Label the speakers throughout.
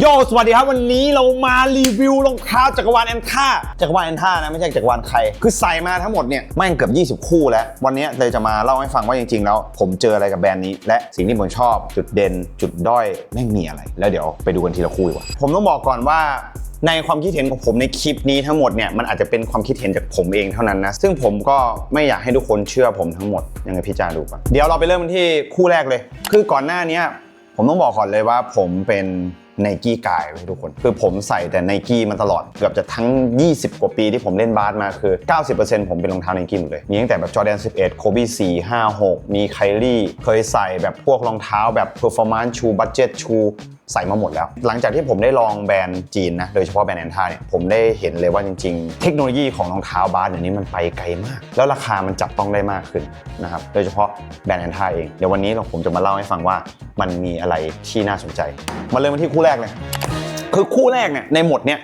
Speaker 1: โยสวัสดีครับวันนี้เรามารีวิวรองเท้าจักรวาลแอนท่าจักรวาลแอนท่านะไม่ใช่จักรวาลใคร คือใส่มาทั้งหมดเนี่ยแม่งเกือบ 20 คู่แล้ว วันนี้เลยจะมาเล่าให้ฟังว่าจริงๆ แล้ว ผมเจออะไรกับแบรนด์นี้ และสิ่งที่ผมชอบจุดเด่นจุดด้อยแม่งมีอะไร แล้วเดี๋ยวไปดูกันทีละคู่ดีกว่าผมต้องบอกก่อนว่าในความคิดเห็นของผมในคลิปนี้ทั้งหมดเนี่ยมันอาจจะเป็นความคิดเห็นจากผมเองเท่านั้นนะ ซึ่งผมก็ไม่อยากให้ทุกคนเชื่อผมทั้งหมดยังไงพี่จารดูก่อนเดี๋ยวเราไปเริ่มกันที่คู่แรกเลย คือก่อนหน้านี้ผมต้องบอกก่อนเลยว่าผมเป็น ไนกี้กายไว้ทุกคน คือผมใส่แต่ไนกี้มาตลอด เกือบจะทั้ง 20 กว่าปีที่ผมเล่นบาสมาคือ 90%ผมเป็นรองเท้าไนกี้หมดเลย มีตั้งแต่แบบจอแดน11 โคบี4 5 6 มีไคลี่ เคยใส่แบบพวกรองเท้าแบบเพอร์ฟอร์มานซ์ชูบัตเจ็ตชู ใส่มาหมดแล้ว หลังจากที่ผมได้ลองแบรนด์จีนนะ โดยเฉพาะแบรนด์แอนท่าเนี่ย ผมได้เห็นเลยว่าจริงๆ เทคโนโลยีของรองเท้าบาสเดี๋ยวนี้มันไปไกลมาก แล้วราคามันจับต้องได้มากขึ้นนะครับ โดยเฉพาะแบรนด์แอนท่าเอง เดี๋ยววันนี้เราผมจะมาเล่าให้ฟังว่ามันมีอะไรที่น่าสนใจ มาเริ่มที่คู่แรกเลย คือคู่แรกเนี่ยในหมดเนี่ย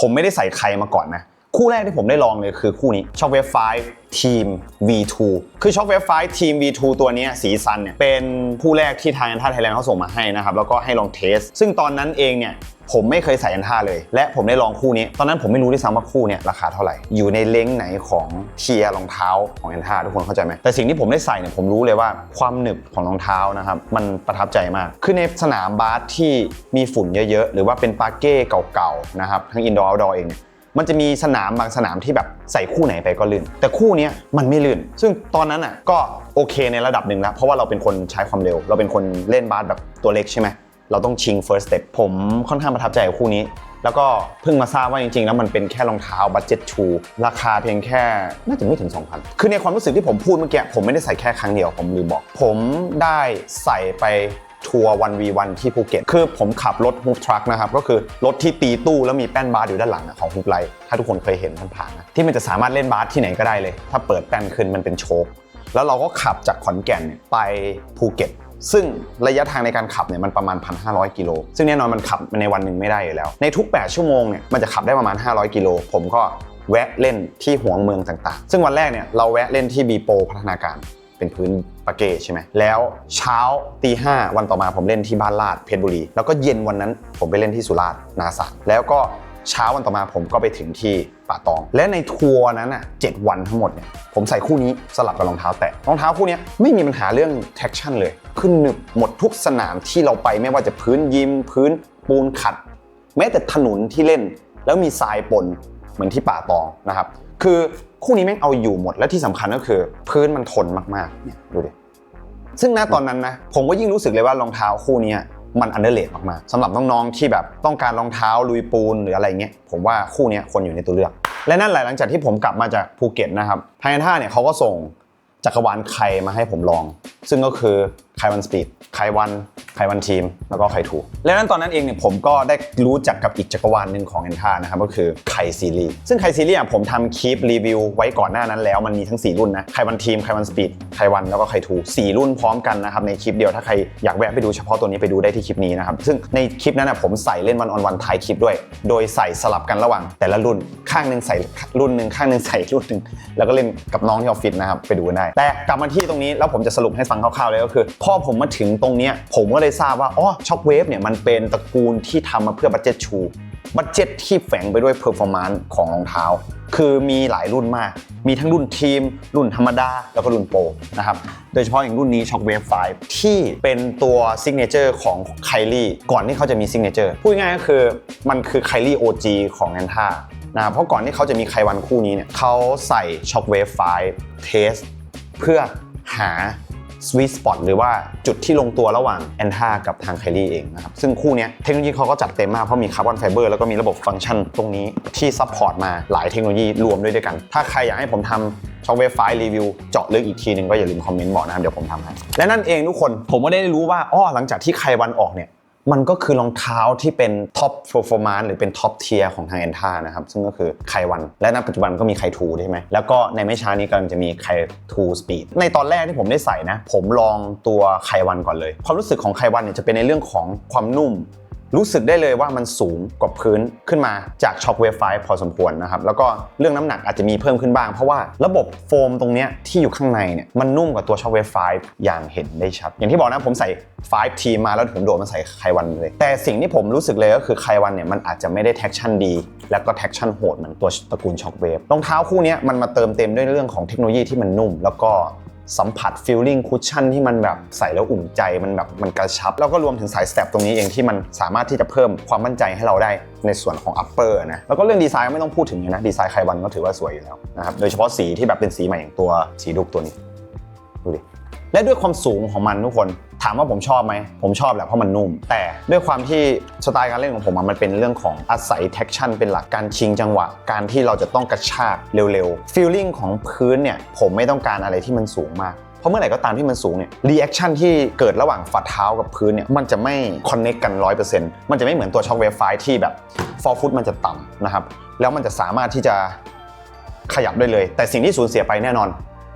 Speaker 1: ผมไม่ได้ใส่ใครมาก่อนนะ คู่แรกที่ผมได้ลองเลยคือคู่นี้ Shock Wave 5 Team V2 คือ Shock Wave 5 Team V2 ตัวนี้สีซันเนี่ยเป็นผู้แรกที่ทางอันท่าไทยแลนด์เขาส่งมาให้นะครับแล้วก็ให้ลองเทส ซึ่งตอนนั้นเองเนี่ยผมไม่เคยใส่อันท่าเลย และผมได้ลองคู่นี้ ตอนนั้นผมไม่รู้ด้วยซ้ำว่าคู่เนี่ยราคาเท่าไหร่ อยู่ในเลงไหนของเทียรองเท้าของอันท่าทุกคนเข้าใจไหมแต่สิ่งที่ผมได้ใส่เนี่ยผมรู้เลยว่าความหนึบของรองเท้านะครับมันประทับใจมาก คือในสนามบาสที่มีฝุ่นเยอะๆ หรือว่าเป็นปาเก้เก่าๆนะครับทั้งอินดอร์เอาท์ดอร์เองเนี่ย มันจะมีสนามบางสนามที่แบบใส่คู่ไหนไปก็ลื่น แต่คู่นี้มันไม่ลื่น ซึ่งตอนนั้นอะก็โอเคในระดับหนึ่งแล้ว เพราะว่าเราเป็นคนใช้ความเร็ว เราเป็นคนเล่นบาสแบบตัวเล็กใช่ไหมเราต้องชิง first step ผมค่อนข้างประทับใจกับคู่นี้ แล้วก็เพิ่งมาทราบว่าจริง ๆ แล้วมันเป็นแค่รองเท้าบั d เจ็ตชูราคาเพียงแค่น่าจะไม่ถึง 2,000 คือในความรู้สึกที่ผมพูดเมื่อกี้ผมไม่ได้ใส่แค่ครั้งเดียวผมลืมบอก ผมได้ใส่ไป ทัวร์ 1v1 ที่ภูเก็ต คือผมขับรถฮุกทรัคนะครับ ก็คือรถที่ตีตู้แล้วมีแป้นบาสอยู่ด้านหลังของฮุกไลถ้าทุกคนเคยเห็นผ่านๆนะที่มันจะสามารถเล่นบาสที่ไหนก็ได้เลย ถ้าเปิดแป้นขึ้นมันเป็นโชคแล้วเราก็ขับจากขอนแก่นไปภูเก็ตซึ่งระยะทางในการขับเนี่ยมันประมาณ 1,500 กิโล ซึ่งแน่นอนมันขับในวันหนึ่งไม่ได้อยู่แล้ว ในทุก 8 ชั่วโมงเนี่ยมันจะขับได้ประมาณ 500 กิโล ผมก็แวะเล่นที่หัวเมืองต่างๆ ซึ่งวันแรกเนี่ยเราแวะเล่นที่บีโปพัฒนาการ เป็นพื้นปาเก้ใช่ไหมแล้วเช้าตีห้าวันต่อมาผมเล่นที่บ้านลาดเพชรบุรี แล้วก็เย็นวันนั้นผมไปเล่นที่สุราษฎร์นาสานแล้วก็เช้าวันต่อมาผมก็ไปถึงที่ป่าตอง และในทัวร์นั้นอะเจ็ดวันทั้งหมดเนี่ยผมใส่คู่นี้สลับกับรองเท้าแตะรองเท้าคู่นี้ไม่มีปัญหาเรื่อง traction เลยขึ้นหนึบหมดทุกสนามที่เราไปไม่ว่าจะพื้นยิมพื้นปูนขัด แม้แต่ถนนที่เล่น แล้วมีทรายปนเหมือนที่ป่าตองนะครับ คือ คู่นี้แม่งเอาอยู่หมดและที่สำคัญก็คือ พื้นมันทนมากๆเนี่ยดูดิซึ่งณตอนนั้นนะผมก็ยิ่งรู้สึกเลยว่ารองเท้าคู่นี้มันอันเดอร์เลดมากๆสำหรับน้องๆที่แบบต้องการรองเท้าลุยปูนหรืออะไรเงี้ยผมว่าคู่นี้ควรอยู่ในตัวเลือก และนั่นแหละหลังจากที่ผมกลับมาจากภูเก็ตนะครับไทยท่าเนี่ยเขาก็ส่ง จักรวาลไคมาให้ผมลอง ซึ่งก็คือไควันสปีดไควันไควันทีม แล้วก็ไคทูและนั้นตอนนั้นเองเนี่ยผมก็ได้รู้จักกับอีกจักรวาลหนึ่งของแอนท่านะครับก็คือไคซีรีซึ่งไคซีรีอะผมทำคลิปรีวิวไว้ก่อนหน้านั้นแล้วมันมีทั้ง 4 รุ่นนะไควันทีมไควันสปีดไควันแล้วก็ไคทูสี่รุ่นพร้อมกันนะครับในคลิปเดียวถ้าใครอยากแวะไปดูเฉพาะตัวนี้ไปดูได้ที่คลิปนี้นะครับซึ่งในคลิปนั้นนะผมใส่เล่นวันออนวันท้ายคลิปด้วย โดยใส่สลับกันระหว่าง แต่ละรุ่นข้างหนึ่งใส่รุ่นหนึ่งข้างหนึ่งใส่รุ่นหนึ่งแล้วก็เล่นกับน้องที่ออฟฟิศนะครับไปดูกันได้แต่กลับมาที่ตรงนี้แล้วผมจะสรุปให้ฟังคร่าวๆเลยก็คือ พอผมมาถึงตรงนี้ผมก็เลยทราบว่าอ๋อช็อคเวฟเนี่ยมันเป็นตระกูลที่ทำมาเพื่อบัตเจตชูบัตเจตที่แฝงไปด้วยเพอร์ฟอร์มานซ์ของรองเท้า คือมีหลายรุ่นมาก มีทั้งรุ่นทีม รุ่นธรรมดา แล้วก็รุ่นโปรนะครับ โดยเฉพาะอย่างรุ่นนี้ Shockwave 5 ที่เป็นตัวซิกเนเจอร์ของไคลี่ก่อนที่เขาจะมีซิกเนเจอร์พูดง่ายๆก็คือมันคือไคลี่ OG ของแอนท่านะครับเพราะก่อนที่เขาจะมีไควันคู่นี้เนี่ยเขาใส่ Shockwave 5เทส เพื่อหาสวีทสปอตหรือว่าจุดที่ลงตัวระหว่างแอนท่ากับทางไคลี่เองนะครับ ซึ่งคู่นี้เทคโนโลยีเขาก็จัดเต็มมาก เพราะมีคาร์บอนไฟเบอร์แล้วก็มีระบบฟังก์ชันตรงนี้ที่ซัพพอร์ตมาหลายเทคโนโลยีรวมด้วยด้วยกัน ถ้าใครอยากให้ผมทำช็อคเวฟไฟล์รีวิวเจาะลึกอีกทีหนึ่งก็อย่าลืมคอมเมนต์บอกนะครับ เดี๋ยวผมทำให้และนั่นเองทุกคนผมก็ได้รู้ว่าอ้อหลังจากที่ไควันออกเนี่ย มันก็คือรองเท้าที่เป็นท็อป p e r f o r m a n c e หรือเป็นท็อปเทียร์ของทาง e n นท่านะครับ ซึ่งก็คือไควัน และณปัจจุบันก็มีไคทูใช่ไหมแล้วก็ในไม่ช้านี้กำลังจะมีไคทูสปีดในตอนแรกที่ผมได้ใส่นะ ผมลองตัวไควันก่อนเลย ความรู้สึกของไควันเนี่ยจะเป็นในเรื่องของความนุ่ม รู้สึกได้เลยว่ามันสูงกว่าพื้นขึ้นมาจากช็อคเวฟไฟพอสมควรนะครับ แล้วก็เรื่องน้ำหนักอาจจะมีเพิ่มขึ้นบ้าง เพราะว่าระบบโฟมตรงนี้ที่อยู่ข้างในเนี่ยมันนุ่มกว่าตัวช็อคเวฟไฟอย่างเห็นได้ชัด อย่างที่บอกนะผมใส่5ทีมาแล้วผมโดดมาใส่ไควันเลย แต่สิ่งที่ผมรู้สึกเลยก็คือไควันเนี่ยมันอาจจะไม่ได้แท็กชั่นดี แล้วก็แท็กชั่นโหดเหมือนตัวตระกูลช็อคเวฟรองเท้าคู่นี้มันมาเติมเต็มด้วยเรื่องของเทคโนโลยีที่มันนุ่ม แล้วก็ สัมผัสฟิลลิ่งคุชชั่นที่มันแบบใส่แล้วอุ่นใจมันแบบมันกระชับ แล้วก็รวมถึงสายสเต็ปตรงนี้เองที่มันสามารถที่จะเพิ่มความมั่นใจให้เราได้ในส่วนของอัปเปอร์นะแล้วก็เรื่องดีไซน์ไม่ต้องพูดถึงนะดีไซน์ไควันก็ถือว่าสวยอยู่แล้วนะครับโดยเฉพาะสีที่แบบเป็นสีใหม่อย่างตัวสีดุกตัวนี้ดูดิ และด้วยความสูงของมันทุกคนถามว่าผมชอบไหม ผมชอบแหละเพราะมันนุ่ม แต่ด้วยความที่สไตล์การเล่นของผมมันเป็นเรื่องของอาศัยแท็กชั่นเป็นหลักการชิงจังหวะ การที่เราจะต้องกระชากเร็วๆฟีลลิ่งของพื้นเนี่ยผมไม่ต้องการอะไรที่มันสูงมากเพราะเมื่อไหร่ก็ตามที่มันสูงเนี่ยรีแอคชั่นที่เกิดระหว่างฝ่าเท้ากับพื้นเนี่ยมันจะไม่คอนเน c กกัน 100%มันจะไม่เหมือนตัวช็อคเวฟไฟที่แบบฟอร์ฟุตมันจะต่ำนะครับแล้วมันจะสามารถที่จะขยับได้เลย แต่สิ่งที่สูญเสียไปแน่นอน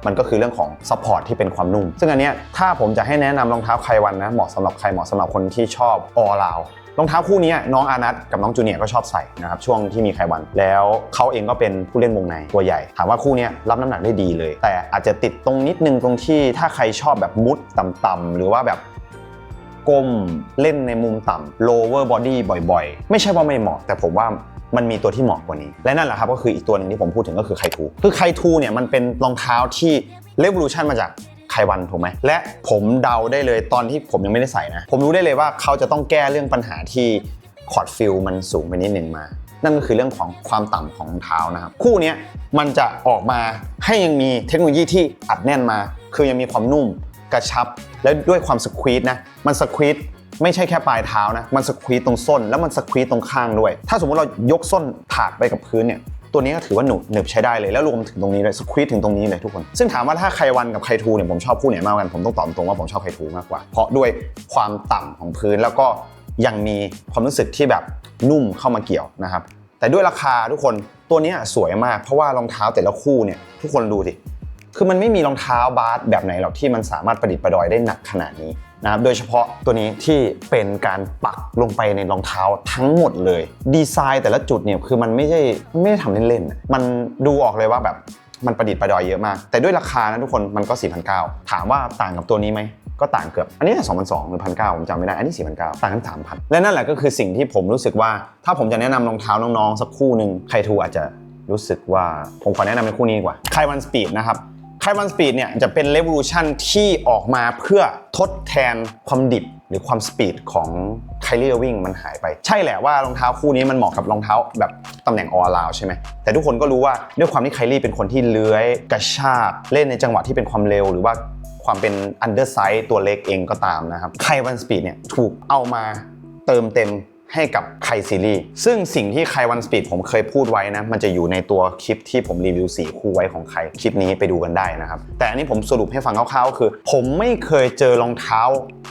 Speaker 1: มันก็คือเรื่องของซัพพอร์ตที่เป็นความนุ่ม ซึ่งอันเนี้ยถ้าผมจะให้แนะนำรองเท้าไควันนะเหมาะสำหรับใครเหมาะสำหรับคนที่ชอบออลาวรองเท้าคู่เนี้ยน้องอานัทกับน้องจูเนียร์ก็ชอบใส่นะครับช่วงที่มีไควัน แล้วเขาเองก็เป็นผู้เล่นวงในตัวใหญ่ ถามว่าคู่เนี้ยรับน้ำหนักได้ดีเลย แต่อาจจะติดตรงนิดนึงตรงที่ถ้าใครชอบแบบมุดต่ำๆหรือว่าแบบก้มเล่นในมุมต่ำ lower body บ่อยๆ ไม่ใช่ว่าไม่เหมาะ แต่ผมว่า มันมีตัวที่เหมาะกว่านี้ และนั่นแหละครับก็คืออีกตัวหนึ่งที่ผมพูดถึงก็คือไคทูคือไคทูเนี่ยมันเป็นรองเท้าที่ revolution มาจากไควันถูกไหมและผมเดาได้เลยตอนที่ผมยังไม่ได้ใส่นะ ผมรู้ได้เลยว่าเขาจะต้องแก้เรื่องปัญหาที่คอร์ดฟิลมันสูงไปนิดหนึ่งมา นั่นก็คือเรื่องของความต่ำของเท้านะครับ คู่นี้มันจะออกมาให้ยังมีเทคโนโลยีที่อัดแน่นมา คือยังมีความนุ่มกระชับ และด้วยความสควีตนะมันสควีต ไม่ใช่แค่ปลายเท้านะ มันสควีตตรงส้น แล้วมันสควีตตรงข้างด้วย ถ้าสมมติเรายกส้นถากไปกับพื้นเนี่ยตัวนี้ก็ถือว่าหนุบหนึบใช้ได้เลยแล้วรวมถึงตรงนี้เลยสควีตถึงตรงนี้เลยทุกคน ซึ่งถามว่าถ้าไครวันกับไครทูเนี่ยผมชอบคู่ไหนมากกว่ากันผมต้องตอบตรงว่าผมชอบไครทูมากกว่า เพราะด้วยความต่ำของพื้นแล้วก็ยังมีความรู้สึกที่แบบนุ่มเข้ามาเกี่ยวนะครับ แต่ด้วยราคาทุกคนตัวนี้สวยมากเพราะว่ารองเท้าแต่ละคู่เนี่ยทุกคนดูสิคือมันไม่มีรองเท้าบาสแบบไหนหรอกที่มันสามารถประดิษฐ์ประดอยได้หนักขนาดนี้ นะครับโดยเฉพาะตัวนี้ที่เป็นการปักลงไปในรองเท้าทั้งหมดเลย ดีไซน์แต่ละจุดเนี่ยคือมันไม่ใช่ไม่ได้ทำเล่นๆมันดูออกเลยว่าแบบมันประดิษฐ์ประดอยเยอะมาก แต่ด้วยราคานะทุกคนมันก็ 4,900 ถามว่าต่างกับตัวนี้ไหมก็ต่างเกือบ อันนี้2,200หรือ1,900ผมจำไม่ได้ อันนี้4,900ต่างกัน3,000และนั่นแหละก็คือสิ่งที่ผมรู้สึกว่า ถ้าผมจะแนะนำรองเท้าน้องๆ สักคู่หนึ่งใครทูอาจจะรู้สึกว่าผมขอแนะนำเป็นคู่นี้ดีกว่าไควันสปีดนะครับ ไควันสปีดเนี่ยจะเป็นเร v o l u t i o n ที่ออกมาเพื่อทดแทนความดิบหรือความสปีดของไคล r ์วิ่งมันหายไป ใช่แหละว่ารองเท้าคู่นี้มันเหมาะกับรองเท้าแบบตำแหน่งออลาวใช่ไหมแต่ทุกคนก็รู้ว่าด้วยความที่ไคล r ์เป็นคนที่เลื้อยกระชากเล่นในจังหวะที่เป็นความเร็วหรือว่าความเป็น undersize ตัวเล็กเองก็ตามนะครับไควันสปีดเนี่ยถูกเอามาเติมเต็ม ให้กับไคซีรีส์ซึ่งสิ่งที่ไควันสปีดผมเคยพูดไว้นะ มันจะอยู่ในตัวคลิปที่ผมรีวิวสีคู่ไว้ของใครคลิปนี้ไปดูกันได้นะครับ แต่อันนี้ผมสรุปให้ฟังคร่าวๆก็คือ ผมไม่เคยเจอรองเท้า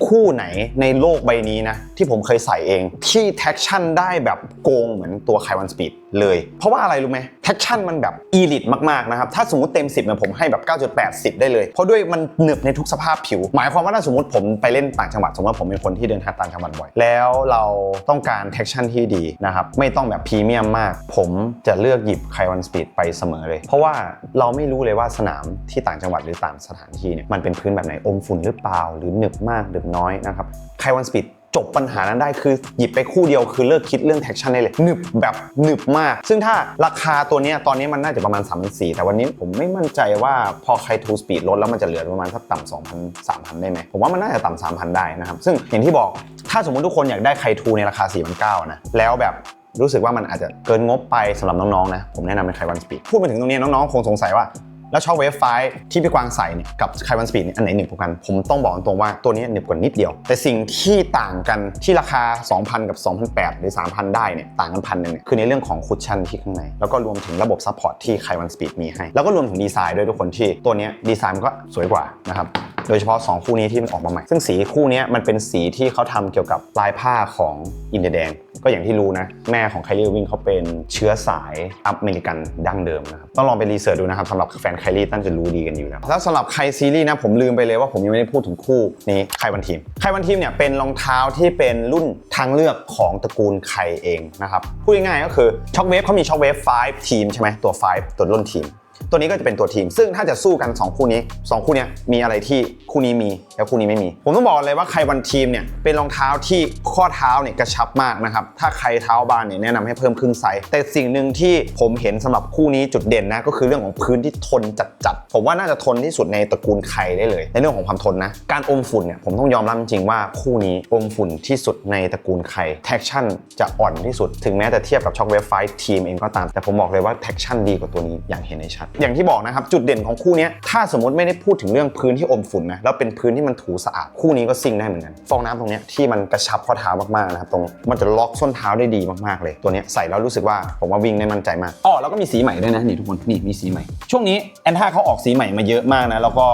Speaker 1: คู่ไหนในโลกใบนี้นะ ที่ผมเคยใส่เองที่แท็กชั่นได้แบบโกงเหมือนตัวไควันสปีด เลย เพราะว่าอะไรรู้ไหมแท็กชั่นมันแบบอีลิตมากๆนะครับ ถ้าสมมติเต็ม 10เนี่ยผมให้แบบ 9.8 10 ได้เลย เพราะด้วยมันหนึบในทุกสภาพผิว หมายความว่าถ้าสมมติผมไปเล่นต่างจังหวัด สมมติผมเป็นคนที่เดินทางต่างจังหวัดบ่อย แล้วเราต้องการแท็กชั่นที่ดีนะครับ ไม่ต้องแบบพรีเมียมมาก ผมจะเลือกหยิบไควันสปีดไปเสมอเลย เพราะว่าเราไม่รู้เลยว่าสนามที่ต่างจังหวัดหรือต่างสถานที่เนี่ยมันเป็นพื้นแบบไหนอมฝุ่นหรือเปล่า หรือหนึบมากหนึบน้อยนะครับไควันสปีด จบปัญหานั้นได้คือหยิบไปคู่เดียวคือเลิกคิดเรื่องแท็กชั่นได้เลยหนึบแบบหนึบมาก ซึ่งถ้าราคาตัวนี้ตอนนี้มันน่าจะประมาณ3 4 0 0แต่วันนี้ผมไม่มั่นใจว่าพอใครทูสปีดลดแล้วมันจะเหลือประมาณสักต่ำ2,000 3,000ได้ไหมผมว่ามันน่าจะต่ำ3,000ได้นะครับ ซึ่งอย่างที่บอกถ้าสมมติทุกคนอยากได้ใครทูในราคา4,900นนะแล้วแบบรู้สึกว่ามันอาจจะเกินงบไปสำหรับน้องๆนะผมแนะนำเป็นไควันสปีดพูดมาถึงตรงนี้น้องๆคงสงสัยว่า แล้วช็อคเวฟไฟที่พี่กวางใส่เนี่ยกับไควันสปีดเนี่ยอันไหนหนึบกว่ากัน ผมต้องบอกตรงๆว่าตัวนี้หนึบกว่านิดเดียว แต่สิ่งที่ต่างกันที่ราคา 2,000 กับ 2,800 หรือ 3,000 ได้เนี่ยต่างกันพันหนึ่งเนี่ยคือในเรื่องของคุชชั่นที่ข้างใน แล้วก็รวมถึงระบบซัพพอร์ตที่ไควันสปีดมีให้ แล้วก็รวมถึงดีไซน์ด้วยทุกคนที่ตัวนี้ดีไซน์มันก็สวยกว่านะครับโดยเฉพาะ 2 คู่นี้ที่มันออกมาใหม่ ซึ่งสีคู่นี้มันเป็นสีที่เขาทำเกี่ยวกับลายผ้าของอินเดียแดง ก็อย่างที่รู้นะ แม่ของไคลี่วิงเขาเป็นเชื้อสายอเมริกันดั้งเดิมนะครับต้องลองไปรีเสิร์ชดูนะครับสำหรับแฟนไคลี่ตั้งจะรู้ดีกันอยู่แล้วแล้วสำหรับไคซีรีส์นะผมลืมไปเลยว่าผมยังไม่ได้พูดถึงคู่นี้ไควันทีมไควันทีมเนี่ยเป็นรองเท้าที่เป็นรุ่นทางเลือกของตระกูลไคเองนะครับพูดง่ายๆก็คือช็อคเวฟเขามีช็อคเวฟ5ทีมใช่ไหมตัว 5 ตัวรุ่นทีม ตัวนี้ก็จะเป็นตัวทีม ซึ่งถ้าจะสู้กัน 2 คู่นี้ 2 คู่นี้มีอะไรที่คู่นี้มีแล้วคู่นี้ไม่มี ผมต้องบอกเลยว่าใครวันทีมเนี่ยเป็นรองเท้าที่ข้อเท้าเนี่ยกระชับมากนะครับ ถ้าใครเท้าบานเนี่ยแนะนำให้เพิ่มครึ่งไซส์ แต่สิ่งหนึ่งที่ผมเห็นสำหรับคู่นี้จุดเด่นนะก็คือเรื่องของพื้นที่ทนจัดๆ ผมว่าน่าจะทนที่สุดในตระกูลไคได้เลย ในเรื่องของความทนนะ การอมฝุ่นเนี่ยผมต้องยอมรับจริงๆว่าคู่นี้อมฝุ่นที่สุดในตระกูลไค traction จะอ่อนที่สุด ถึงแม้จะเทียบกับช็อคเวฟไฟทีมเองก็ตาม แต่ผมบอกเลยว่า traction ดีกว่าตัวนี้อย่างเห็นได้ชัดอย่างที่บอกนะครับ จุดเด่นของคู่นี้ถ้าสมมติไม่ได้พูดถึงเรื่องพื้นที่อมฝุ่นนะแล้วเป็นพื้นที่มันถูสะอาดคู่นี้ก็ซิ่งได้เหมือนกันฟองน้ำตรงนี้ที่มันกระชับข้อเท้ามากๆนะครับตรงมันจะล็อกส้นเท้าได้ดีมากๆเลย ตัวนี้ใส่แล้วรู้สึกว่าผมว่าวิ่งได้มั่นใจมากอ๋อแล้วก็มีสีใหม่ด้วยนะนี่ทุกคนนี่มีสีใหม่ ช่วงนี้แอนท่าเขาออกสีใหม่มาเยอะมากนะแล้วก็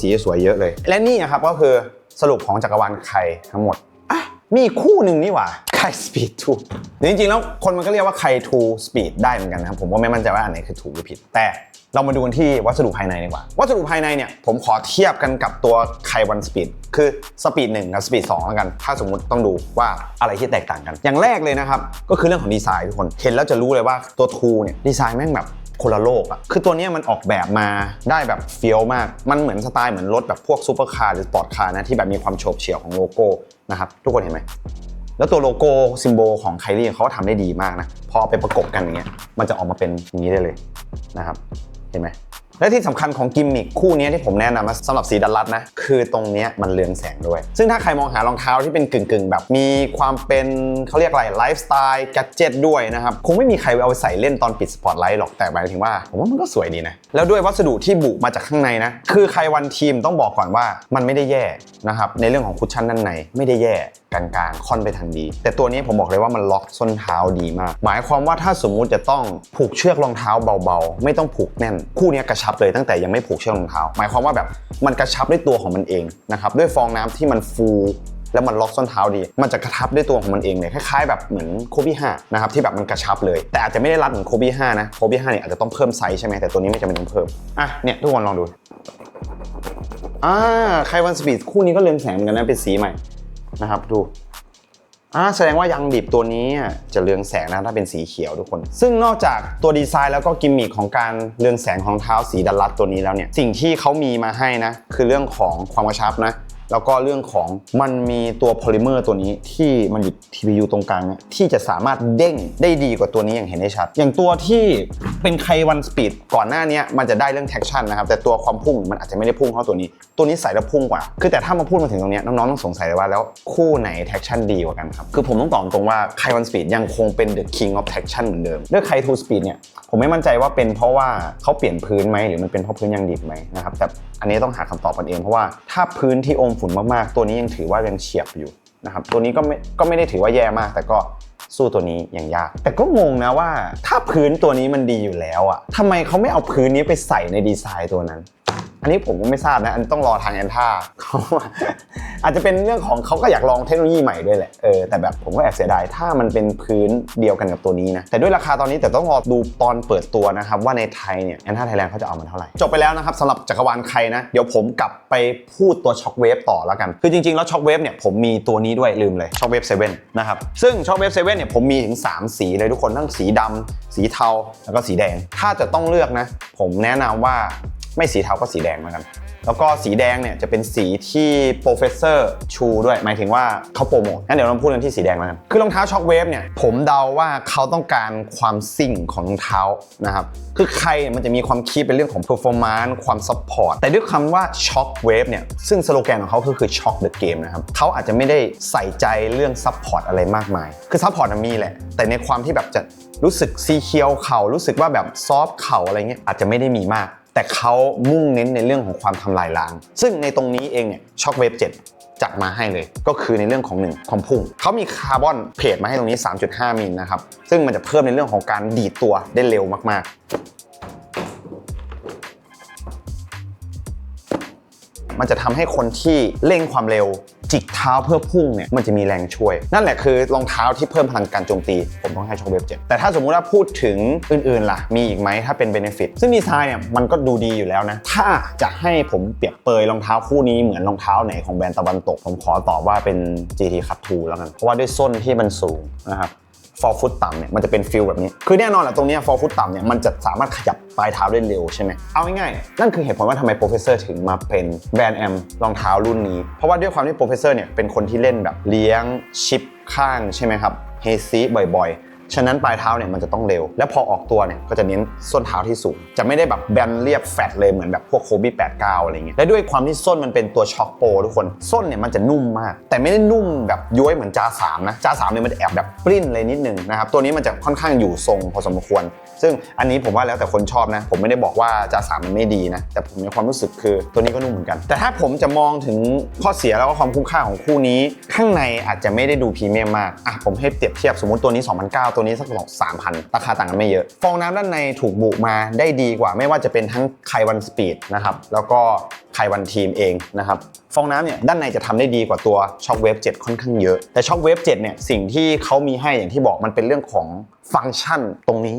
Speaker 1: สีสวยเยอะเลย และนี่นะครับก็คือสรุปของจักรวาลไคทั้งหมดอะมีคู่หนึ่งนี่หว่าไคสปีดทูจริงๆแล้วคนมันก็เรียกว่าไคทูสปีดได้เหมือนกันนะครับผมก็ไม่มั่นใจว่าอันไหนคือถูกหรือผิดแต่ เรามาดูกันที่วัสดุภายในดีกว่า วัสดุภายในเนี่ยผมขอเทียบกันกับตัวไควันสปีดคือสปีดหนึ่งกับสปีดสองแล้วกัน ถ้าสมมติต้องดูว่าอะไรที่แตกต่างกัน อย่างแรกเลยนะครับ ก็คือเรื่องของดีไซน์ทุกคนเห็นแล้วจะรู้เลยว่าตัวทูเนี่ยดีไซน์แม่งแบบคนละโลกอะคือตัวนี้มันออกแบบมาได้แบบเฟี้ยวมาก มันเหมือนสไตล์เหมือนรถแบบพวกซูเปอร์คาร์หรือสปอร์ตคาร์นะที่แบบมีความโฉบเฉี่ยวของโลโก้นะครับทุกคนเห็นไหมแล้วตัวโลโก้ซิมโบลของไคลี่เขาก็ทำได้ดีมากนะ พอไปประกบกันอย่างเงี้ยมันจะออกมาเป็นอย่างนี้ได้เลยนะครับ เห็นไหมและที่สำคัญของกิมมิคคู่นี้ที่ผมแนะนำสำหรับสีดัลลัดนะ คือตรงนี้มันเรืองแสงด้วย ซึ่งถ้าใครมองหารองเท้าที่เป็นกึ่งๆ แบบมีความเป็นเขาเรียกอะไรไลฟ์สไตล์แกจิตด้วยนะครับ คงไม่มีใครเอาไปใส่เล่นตอนปิดสปอตไลท์หรอกแต่หมายถึงว่า ผมว่ามันก็สวยดีนะ แล้วด้วยวัสดุที่บุมาจากข้างในนะ คือใครวันทีมต้องบอกก่อนว่ามันไม่ได้แย่นะครับในเรื่องของคุชชั่นด้านในไม่ได้แย่ กลางๆ ค่อนไปทางดี แต่ตัวนี้ผมบอกเลยว่ามันล็อกส้นเท้าดีมาก หมายความว่าถ้าสมมุติจะต้องผูกเชือกรองเท้าเบาๆ ไม่ต้องผูกแน่น คู่นี้กระชับเลยตั้งแต่ยังไม่ผูกเชือกรองเท้า หมายความว่าแบบมันกระชับด้วยตัวของมันเองนะครับด้วยฟองน้ำที่มันฟูแล้วมันล็อกส้นเท้าดี มันจะกระชับด้วยตัวของมันเองเลยคล้ายๆแบบเหมือนโคบี้5นะครับที่แบบมันกระชับเลย แต่อาจจะไม่ได้รัดเหมือนโคบี้5นะโคบี้5เนี่ยอาจจะต้องเพิ่มไซส์ใช่ไหมแต่ตัวนี้ไม่จำเป็นต้องเพิ่มอะเนี่ยทุกคนลองดูอ่าไควันสปีดคู่นี้ก็เรืองแสงเหมือนกันนะเป็นสีใหม่ นะครับดูอ่าแสดงว่ายังดิบตัวนี้จะเรืองแสงนะถ้าเป็นสีเขียวทุกคน ซึ่งนอกจากตัวดีไซน์แล้วก็กิมมิคของการเรืองแสงของเท้าสีดัลลัดตัวนี้แล้วเนี่ยสิ่งที่เขามีมาให้นะคือเรื่องของความกระชับนะ แล้วก็เรื่องของมันมีตัวโพลิเมอร์ตัวนี้ที่มันอยู่ TPU ตรงกลางเนี่ยที่จะสามารถเด้งได้ดีกว่าตัวนี้อย่างเห็นได้ชัด อย่างตัวที่เป็นไควันสปีดก่อนหน้านี้มันจะได้เรื่อง traction นะครับ แต่ตัวความพุ่งมันอาจจะไม่ได้พุ่งเท่าตัวนี้ ตัวนี้ใส่แล้วพุ่งกว่า คือแต่ถ้ามาพูดมาถึงตรงนี้น้องๆต้องสงสัยเลยว่าแล้วคู่ไหน traction ดีกว่ากันครับ คือผมต้องตอบตรงว่าไควันสปีดยังคงเป็น the king of traction เหมือนเดิมด้วยไคทูสปีดเนี่ยผมไม่มั่นใจว่าเป็นเพราะว่าเขาเปลี่ยนพื้นไหมหรือมันเป็นเพราะพื้นยังดิบไหมนะครับแต่อันนี้ต้องหาคำตอบกันเองเพราะว่าถ้าพื้นที่อมฝุ่นมากๆ ตัวนี้ยังถือว่ายังเฉียบอยู่นะครับตัวนี้ก็ไม่ก็ไม่ได้ถือว่าแย่มาก แต่ก็สู้ตัวนี้ยังยาก แต่ก็งงนะว่า ถ้าพื้นตัวนี้มันดีอยู่แล้วอะทำไมเขาไม่เอาพื้นนี้ไปใส่ในดีไซน์ตัวนั้น อันนี้ผมก็ไม่ทราบนะ อันนต้องรอทางแอนท่าเขาอาจจะเป็นเรื่องของเขาก็อยากลองเทคโนโลยีใหม่ด้วยแหละ เออ แต่แบบผมก็แอบเสียดาย ถ้ามันเป็นพื้นเดียวกันกับตัวนี้นะ แต่ด้วยราคาตอนนี้แต่ต้องรอดูตอนเปิดตัวนะครับ ว่าในไทยเนี่ยแอนท่าไทยแลนด์เขาจะเอามันเท่าไหร่ จบไปแล้วนะครับสำหรับจักรวาลใครนะ เดี๋ยวผมกลับไปพูดตัวช็อคเวฟต่อแล้วกัน คือจริงๆแล้วช็อคเวฟเนี่ยผมมีตัวนี้ด้วยลืมเลยช็อคเวฟเซเว่นนะครับ ซึ่งช็อคเวฟเซเว่นเนี่ยผมมีถึง 3 สีเลยทุกคนทั้งสีดำสีเทาแล้วก็สีแดง ถ้าจะต้องเลือกนะ ผมแนะนำว่า ไม่สีเทาก็สีแดงแล้วกัน แล้วก็สีแดงเนี่ยจะเป็นสีที่โปรเฟสเซอร์ชูด้วย หมายถึงว่าเขาโปรโมทงั้นเดี๋ยวเราพูดกันที่สีแดงแล้วกัน คือรองเท้าช็อคเวฟเนี่ยผมเดาว่าเขาต้องการความซิ่งของรองเท้านะครับ คือใครมันจะมีความคิดเป็นเรื่องของ performance ความ support แต่ด้วยคำว่าช็อคเวฟเนี่ย ซึ่งสโลแกนของเขาคือคือช็อคเดอะเกมนะครับเขาอาจจะไม่ได้ใส่ใจเรื่อง support อะไรมากมาย คือ support มีแหละ แต่ในความที่แบบจะรู้สึกซีเคียวเข่ารู้สึกว่าแบบซอฟเข่าอะไรเงี้ยอาจจะไม่ได้มีมาก แต่เขามุ่งเน้นในเรื่องของความทำลายล้าง ซึ่งในตรงนี้เองเนี่ยช็อคเวฟ7จัดมาให้เลย ก็คือในเรื่องของหนึ่งความพุ่งเขามีคาร์บอนเพจมาให้ตรงนี้ 3.5 มิลนะครับ ซึ่งมันจะเพิ่มในเรื่องของการดีดตัวได้เร็วมากๆ มันจะทำให้คนที่เร่งความเร็ว จิกเท้าเพื่อพุ่งเนี่ยมันจะมีแรงช่วย นั่นแหละคือรองเท้าที่เพิ่มพลังการโจมตี ผมต้องให้ช็อคเวฟ7แต่ถ้าสมมุติว่าพูดถึงอื่นๆล่ะ มีอีกไหมถ้าเป็นเบนฟิตซึ่งดีไซน์เนี่ยมันก็ดูดีอยู่แล้วนะ ถ้าจะให้ผมเปรียบเปยรองเท้าคู่นี้เหมือนรองเท้าไหนของแบรนด์ตะวันตก ผมขอตอบว่าเป็น GT Cut 2แล้วกันเพราะว่าด้วยส้นที่มันสูงนะครับ ฟอร์ฟุตต่ำเนี่ยมันจะเป็นฟิลแบบนี้ คือแน่นอนแหละตรงนี้ฟอร์ฟุตต่ำเนี่ยมันจะสามารถขยับปลายเท้าได้เร็วใช่ไหมเอาง่ายๆ นั่นคือเหตุผลว่าทำไมโปรเฟสเซอร์ถึงมาเป็นแบรนด์แอมรองเท้ารุ่นนี้ เพราะว่าด้วยความที่โปรเฟสเซอร์เนี่ยเป็นคนที่เล่นแบบเลี้ยงชิปข้างใช่ไหมครับเฮซีบ่อยๆ ฉะนั้นปลายเท้าเนี่ยมันจะต้องเร็ว และพอออกตัวเนี่ยก็จะเน้นส้นเท้าที่สูง จะไม่ได้แบบแบนเรียบแฟตเลยเหมือนแบบพวกโคบี้89อะไรเงี้ยและด้วยความที่ส้นมันเป็นตัวช็อคโปทุกคนส้นเนี่ยมันจะนุ่มมาก แต่ไม่ได้นุ่มแบบย้อยเหมือนจาสามนะจาสามเนี่ยมันจะแอบแบบปริ้นเลยนิดนึงนะครับตัวนี้มันจะค่อนข้างอยู่ทรงพอสมควรซึ่งอันนี้ผมว่าแล้วแต่คนชอบนะ ผมไม่ได้บอกว่าจาสามมันไม่ดีนะ แต่ผมมีความรู้สึกคือตัวนี้ก็นุ่มเหมือนกัน แต่ถ้าผมจะมองถึงข้อเสียแล้วก็ความคุ้มค่าของคู่นี้ ข้างในอาจจะไม่ได้ดูพรีเมียมมากอะผมให้เปรียบเทียบสมมติตัวนี้2,009ตัวนี้สัก3,000ราคาต่างกันไม่เยอะ ฟองน้ำด้านในถูกบุมาได้ดีกว่า ไม่ว่าจะเป็นทั้งไควันสปีดนะครับแล้วก็ไควันทีมเองนะครับฟองน้ำเนี่ยด้านในจะทำได้ดีกว่าตัวช็อคเวฟ7ค่อนข้างเยอะ แต่ช็อคเวฟ7เนี่ยสิ่งที่เขามีให้อย่างที่บอกมันเป็นเรื่องของฟังก์ชันตรงนี้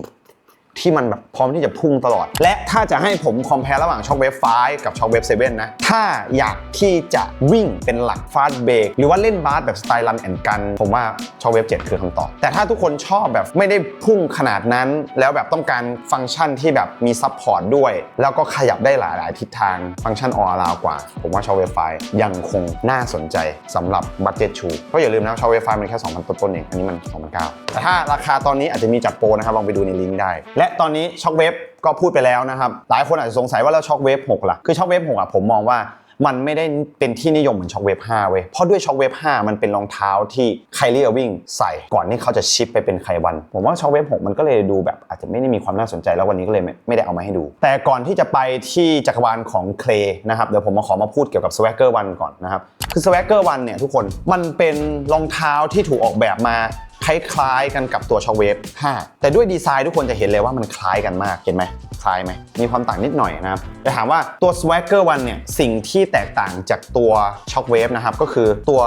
Speaker 1: ที่มันแบบพร้อมที่จะพุ่งตลอด และถ้าจะให้ผมคอมเพลระหว่างช็อคเวฟ5กับช็อคเวฟ7นะ ถ้าอยากที่จะวิ่งเป็นหลักฟาสเบรกหรือว่าเล่นบาสแบบสไตล์รันแอนกัน ผมว่าช็อคเวฟ7คือคำตอบ แต่ถ้าทุกคนชอบแบบไม่ได้พุ่งขนาดนั้น แล้วแบบต้องการฟังก์ชันที่แบบมีซับพอร์ตด้วย แล้วก็ขยับได้หลายๆทิศทางฟังก์ชันออลาวกว่า ผมว่าช็อคเวฟ5ยังคงน่าสนใจสำหรับบัตเจ็ตชูเพราะอย่าลืมนะช็อคเวฟ5มันแค่2,000ต้นๆเองอันนี้มัน2,900แต่ถ้าราคาตอนนี้อาจจะมีจัดโปรนะครับลองไปดูในลิงก์ได้และตอนนี้ช็อคเวฟก็พูดไปแล้วนะครับ หลายคนอาจจะสงสัยว่าแล้วช็อคเวฟ6ล่ะ คือช็อคเวฟ6อะผมมองว่ามันไม่ได้เป็นที่นิยมเหมือนช็อคเวฟ5เว้ย เพราะด้วยช็อคเวฟ5มันเป็นรองเท้าที่ไคลี่เออร์วิงใส่ก่อนที่เขาจะชิปไปเป็นไควัน ผมว่าช็อคเวฟ6มันก็เลยดูแบบอาจจะไม่ได้มีความน่าสนใจแล้ววันนี้ก็เลยไม่ไมได้เอามาให้ดู แต่ก่อนที่จะไปที่จักรวาลของเคลนะครับ เดี๋ยวผมมาขอมาพูดเกี่ยวกับ Swagger One ก่อนนะครับ คือ Swagger One เนี่ยทุกคนมันเป็นรองเท้าที่ถูกออกแบบมา คล้ายๆกันกับตัวช็อคเวฟ5แต่ด้วยดีไซน์ทุกคนจะเห็นเลยว่ามันคล้ายกันมากเห็นไหมคล้ายไหมมีความต่างนิดหน่อยนะครับแต่ถามว่าตัว Swagger One เนี่ยสิ่งที่แตกต่างจากตัวช็อคเวฟนะครับก็คือตัว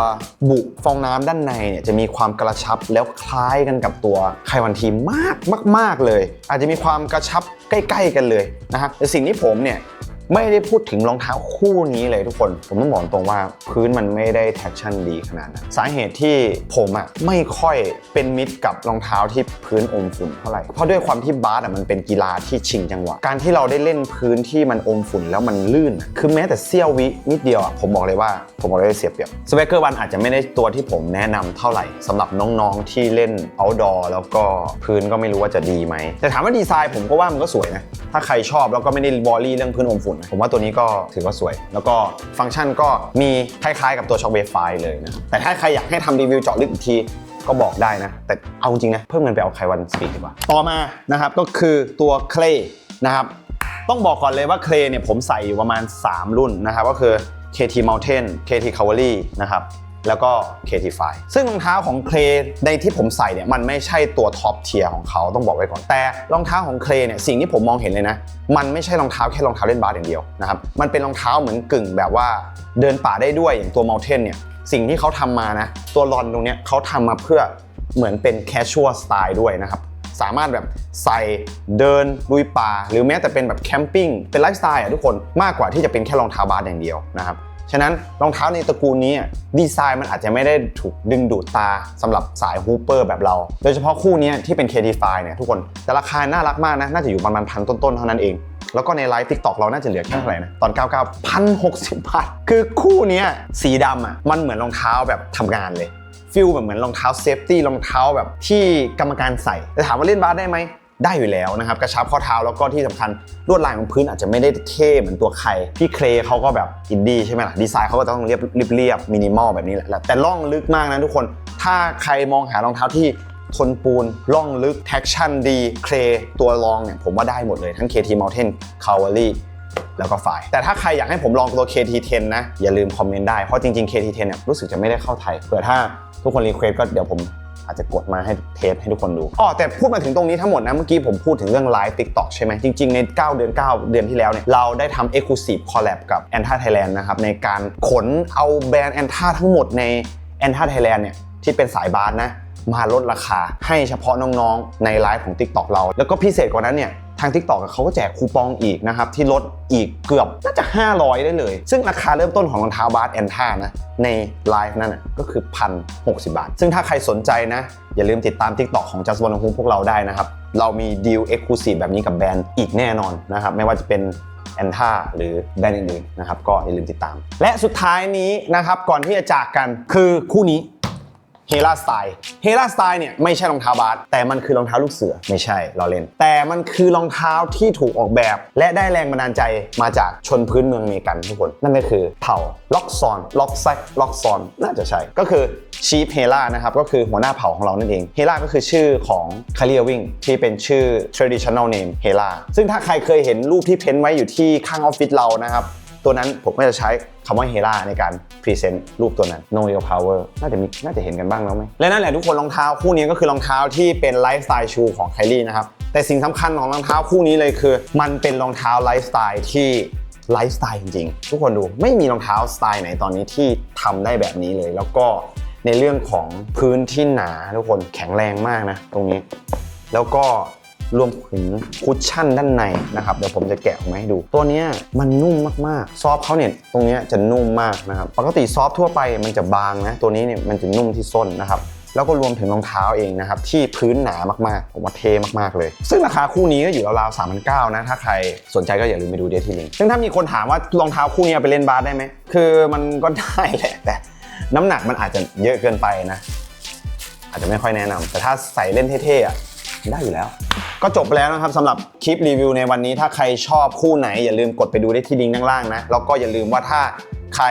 Speaker 1: บุฟองน้ำด้านในเนี่ยจะมีความกระชับแล้วคล้ายกันกับตัวไควันทีมากมาก ๆเลย อาจจะมีความกระชับใกล้ ๆ กันเลยนะครับแต่สิ่งที่ผมเนี่ย ไม่ได้พูดถึงรองเท้าคู่นี้เลยทุกคน ผมต้องบอกตรงว่าพื้นมันไม่ได้แท็กชั่นดีขนาดนั้น สาเหตุที่ผมอะไม่ค่อยเป็นมิตรกับรองเท้าที่พื้นอมฝุ่นเท่าไหร่ เพราะด้วยความที่บาสอะมันเป็นกีฬาที่ชิงจังหวะ การที่เราได้เล่นพื้นที่มันอมฝุ่นแล้วมันลื่น คือแม้แต่เสี้ยววินิดเดียวอะผมบอกเลยว่าผมบอกเลยเสียเปรียบสเปกเกอร์วันอาจจะไม่ได้ตัวที่ผมแนะนำเท่าไหร่สำหรับน้องๆที่เล่น outdoor แล้วก็พื้นก็ไม่รู้ว่าจะดีไหมแต่ถามว่าดีไซน์ผมก็ว่ามันก็สวยนะถ้าใครชอบแล้วก็ไม่ได้บอรี่เรื่องพื้นอมฝุ่นนะผมว่าตัวนี้ก็ถือว่าสวย แล้วก็ฟังก์ชันก็มีคล้ายๆ กับตัวช็อคเวฟไฟเลยนะแต่ถ้าใครอยากให้ทำรีวิวเจาะลึกอีกทีก็บอกได้นะ แต่เอาจริงนะ เพิ่มเงินไปเอาไควันสปีดดีกว่า ต่อมานะครับก็คือตัวเคลนะครับ ต้องบอกก่อนเลยว่าเคลเนี่ยผมใส่อยู่ประมาณ 3 รุ่นนะครับ ก็คือ KT Mountain KT Cavalry นะครับ แล้วก็ KT5 ซึ่งรองเท้าของเคลในที่ผมใส่เนี่ยมันไม่ใช่ตัวท็อปเทียร์ของเขาต้องบอกไว้ก่อน แต่รองเท้าของเคลเนี่ยสิ่งที่ผมมองเห็นเลยนะ มันไม่ใช่รองเท้าแค่รองเท้าเล่นบาสอย่างเดียวนะครับมันเป็นรองเท้าเหมือนกึ่งแบบว่าเดินป่าได้ด้วยอย่างตัว Mountain เนี่ยสิ่งที่เขาทำมานะตัวรอนตรงเนี้ยเขาทำมาเพื่อเหมือนเป็น casual style ด้วยนะครับสามารถแบบใส่เดินลุยป่า หรือแม้แต่เป็นแบบแคมปิ้งเป็นไลฟ์สไตล์อะทุกคนมากกว่าที่จะเป็นแค่รองเท้าบาสอย่างเดียวนะครับ ฉะนั้นรองเท้าในตระกูลนี้ดีไซน์มันอาจจะไม่ได้ถูกดึงดูดตาสำหรับสายฮูเปอร์แบบเรา โดยเฉพาะคู่นี้ที่เป็น KT5 เนี่ยทุกคนแต่ราคาน่ารักมากนะ น่าจะอยู่ประมาณพันต้นๆเท่านั้นเอง แล้วก็ในไลฟ์ทิกตอกเราน่าจะเหลือแค่เท่าไหร่นะตอน 99พันหกสิบบาทคือคู่นี้สีดำอะมันเหมือนรองเท้าแบบทำงานเลยฟิลแบบเหมือนรองเท้าเซฟตี้รองเท้าแบบที่กรรมการใส่แต่ถามว่าเล่นบาสได้ไหม ได้อยู่แล้วนะครับกระชับข้อเท้าแล้วก็ที่สำคัญลวดลายของพื้นอาจจะไม่ได้เท่เหมือนตัวใครพี่เคลเขาก็แบบอินดี้ใช่ไหมล่ะดีไซน์เขาก็ต้องเรียบเรียบเรียบมินิมอลแบบนี้แหละแต่ล่องลึกมากนะทุกคน ถ้าใครมองหารองเท้าที่ทนปูนล่องลึกแท็กชั่นดีเคลตัวรองเนี่ยผมว่าได้หมดเลยทั้ง KT Mountain Cavalry แล้วก็ฝ่าย แต่ถ้าใครอยากให้ผมลองตัว KT10 นะ อย่าลืมคอมเมนต์ได้ เพราะจริงๆ KT10 เนี่ยรู้สึกจะไม่ได้เข้าไทยเผื่อถ้าทุกคนรีเควสก็เดี๋ยวผม อาจจะกดมาให้เทสให้ทุกคนดูอ๋อแต่พูดมาถึงตรงนี้ทั้งหมดนะ เมื่อกี้ผมพูดถึงเรื่องไลฟ์ติ๊กต็อกใช่ไหมจริง ๆ ใน 9 เดือน 9 เดือนที่แล้วเนี่ยเราได้ทำเอ็กซ์คลูซีฟคอลแลบกับแอนท่าไทยแลนด์นะครับในการขนเอาแบรนด์แอนท่าทั้งหมดในแอนท่าไทยแลนด์เนี่ยที่เป็นสายบาสนะ มาลดราคาให้เฉพาะน้องๆ ในไลฟ์ของ TikTok เรา แล้วก็พิเศษกว่านั้นเนี่ยทาง TikTok เขาก็แจกคูปองอีกนะครับ ที่ลดอีกเกือบน่าจะ 500 ได้เลย ซึ่งราคาเริ่มต้นของรองเท้าบาสแอนท่านะในไลฟ์นั่นก็คือ 1,060 บาท ซึ่งถ้าใครสนใจนะ อย่าลืมติดตาม TikTok ของ Just One Home พวกเราได้นะครับ เรามีดีล Exclusive แบบนี้กับแบรนด์อีกแน่นอนนะครับ ไม่ว่าจะเป็นแอนท่าหรือแบรนด์อื่นๆนะครับก็อย่าลืมติดตาม และสุดท้ายนี้นะครับก่อนที่จะจากกันคือคู่นี้ เฮล่าสไตล์เฮล่าสไตล์เนี่ยไม่ใช่รองเท้าบาสแต่มันคือรองเท้าลูกเสือไม่ใช่เราเล่น แต่มันคือรองเท้าที่ถูกออกแบบ และได้แรงบันดาลใจมาจากชนพื้นเมืองอเมริกันทุกคน นั่นก็คือเผ่าล็อกซอนล็อกแซกล็อกซอนน่าจะใช่ก็คือชีฟเฮล่านะครับก็คือหัวหน้าเผ่าของเรานั่นเองเฮล่าก็คือชื่อของคาเรียวิงที่เป็นชื่อ traditional name เฮล่าซึ่งถ้าใครเคยเห็นรูปที่เพ้นไว้อยู่ที่ข้างออฟฟิศเรานะครับตัวนั้นผมก็จะใช้ คำว่าเฮล่าในการพรีเซนต์รูปตัวนั้น Know Your Power น่าจะมีน่าจะเห็นกันบ้างแล้วไหมและนั่นแหละทุกคนรองเท้าคู่นี้ก็คือรองเท้าที่เป็นไลฟ์สไตล์ชูของไคลี่นะครับแต่สิ่งสำคัญของรองเท้าคู่นี้เลยคือ มันเป็นรองเท้าไลฟ์สไตล์ที่ไลฟ์สไตล์จริงๆ ทุกคนดูไม่มีรองเท้าสไตล์ไหนตอนนี้ที่ทำได้แบบนี้เลย แล้วก็ในเรื่องของพื้นที่หนาทุกคนแข็งแรงมากนะ ตรงนี้ แล้วก็ รวมถึงคุชชั่นด้านในนะครับเดี๋ยวผมจะแกะออกมาให้ดู ตัวนี้มันนุ่มมากๆ ซอฟเขาเนี่ยตรงนี้จะนุ่มมากนะครับ ปกติซอฟทั่วไปมันจะบางนะ ตัวนี้เนี่ยมันจะนุ่มที่ส้นนะครับแล้วก็รวมถึงรองเท้าเองนะครับ ที่พื้นหนามากๆ ผมว่าเทมากๆเลย ซึ่งราคาคู่นี้ก็อยู่ราวๆสามพันเก้านะ ถ้าใครสนใจก็อย่าลืมไปดูเดทที่ลิงซึ่งถ้ามีคนถามว่ารองเท้าคู่นี้เอาไปเล่นบาสได้ไหม คือมันก็ได้แหละแต่น้ำหนักมันอาจจะเยอะเกินไปนะ อาจจะไม่ค่อยแนะนำแต่ถ้าใส่เล่นเท่ๆอะได้อยู่แล้ว ก็จบแล้วนะครับสำหรับคลิปรีวิวในวันนี้ ถ้าใครชอบคู่ไหนอย่าลืมกดไปดูได้ที่ลิงก์ด้านล่างนะแล้วก็อย่าลืมว่าถ้าใคร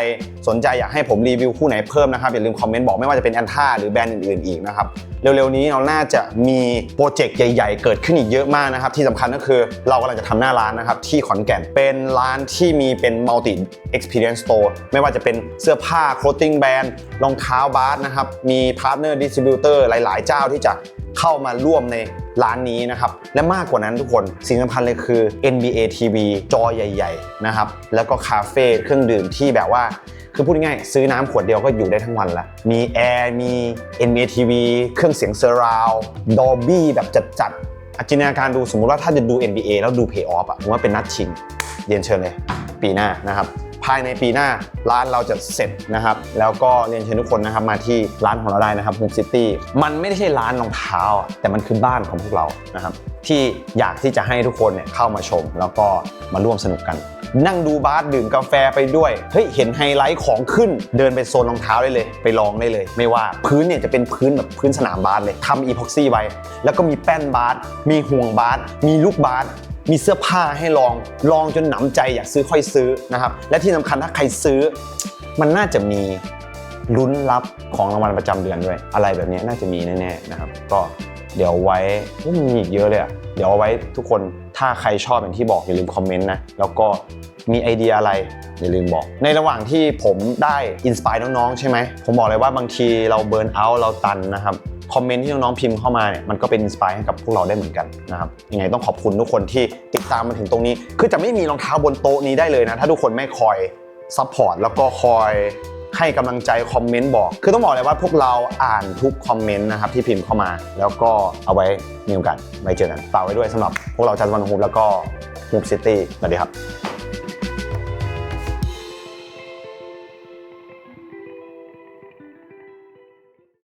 Speaker 1: สนใจอยากให้ผมรีวิวคู่ไหนเพิ่มนะครับ อย่าลืมคอมเมนต์บอกไม่ว่าจะเป็นแอนท่าหรือแบรนด์อื่นๆอีกนะครับ เร็วๆนี้เราน่าจะมีโปรเจกต์ใหญ่ๆ เกิดขึ้นอีกเยอะมากนะครับ ที่สำคัญก็คือเรากำลังจะทำหน้าร้านนะครับ ที่ขอนแก่นเป็นร้านที่มีเป็น multi experience store ไม่ว่าจะเป็นเสื้อผ้า clothing brand รองเท้าบาสนะครับ มี partner distributor หลายๆ เจ้าที่จะ เข้ามาร่วมในร้านนี้นะครับ และมากกว่านั้นทุกคนสิ่งสำคัญเลยคือ NBA TV จอใหญ่ ๆ นะครับ แล้วก็คาเฟ่เครื่องดื่มที่แบบว่าคือพูดง่ายๆซื้อน้ำขวดเดียวก็อยู่ได้ทั้งวันละ มีแอร์มี NBA TV เครื่องเสียงเซอร์ราวดอบี้แบบจัดๆอจินตนาการดูสมมุติว่าถ้าจะดู NBA แล้วดู Play Off อะผมว่าเป็นนัดชิงเรียนเชิญเลย ปีหน้านะครับ ภายในปีหน้าร้านเราจะเสร็จนะครับ แล้วก็เรียนเชิญทุกคนนะครับมาที่ร้านของเราได้นะครับ Hoop City มันไม่ได้ใช่ร้านรองเท้า แต่มันคือบ้านของพวกเรานะครับ ที่อยากที่จะให้ทุกคนเนี่ยเข้ามาชม แล้วก็มาร่วมสนุกกัน นั่งดูบาสดื่มกาแฟไปด้วยเฮ้ยเห็นไฮไลท์ของขึ้น เดินไปโซนรองเท้าได้เลย ไปลองได้เลย ไม่ว่าพื้นเนี่ยจะเป็นพื้นแบบพื้นสนามบาสเลยทำอีพ็อกซี่ไว้แล้วก็มีแป้นบาสมีห่วงบาสมีลูกบาส มีเสื้อผ้าให้ลอง ลองจนหนำใจอยากซื้อค่อยซื้อนะครับ และที่สำคัญถ้าใครซื้อ มันน่าจะมีลุ้นรับของรางวัลประจำเดือนด้วย อะไรแบบนี้น่าจะมีแน่ๆนะครับ ก็เดี๋ยวไว้มันมีอีกเยอะเลยอะเดี๋ยวเอาไว้ทุกคนถ้าใครชอบอย่างที่บอกอย่าลืมคอมเมนต์นะ แล้วก็มีไอเดียอะไรอย่าลืมบอก ในระหว่างที่ผมได้อินสปายน้องๆใช่ไหม ผมบอกเลยว่าบางทีเราเบิร์นเอาท์เราตันนะครับ คอมเมนต์ที่น้องๆพิมพ์เข้ามาเนี่ยมันก็เป็นอินสปายให้กับพวกเราได้เหมือนกันนะครับยังไงต้องขอบคุณทุกคนที่ติดตามมาถึงตรงนี้ คือจะไม่มีรองเท้าบนโต๊ะนี้ได้เลยนะถ้าทุกคนไม่คอยซัพพอร์ตแล้วก็คอยให้กำลังใจคอมเมนต์บอก คือต้องบอกเลยว่าพวกเราอ่านทุกคอมเมนต์นะครับที่พิมพ์เข้ามา แล้วก็เอาไว้มีโอกาสไว้เจอกันฝากไว้ด้วยสำหรับพวกเราจันทร์วันฮูปแล้วก็ฮูปซิตี้สวัสดีครับ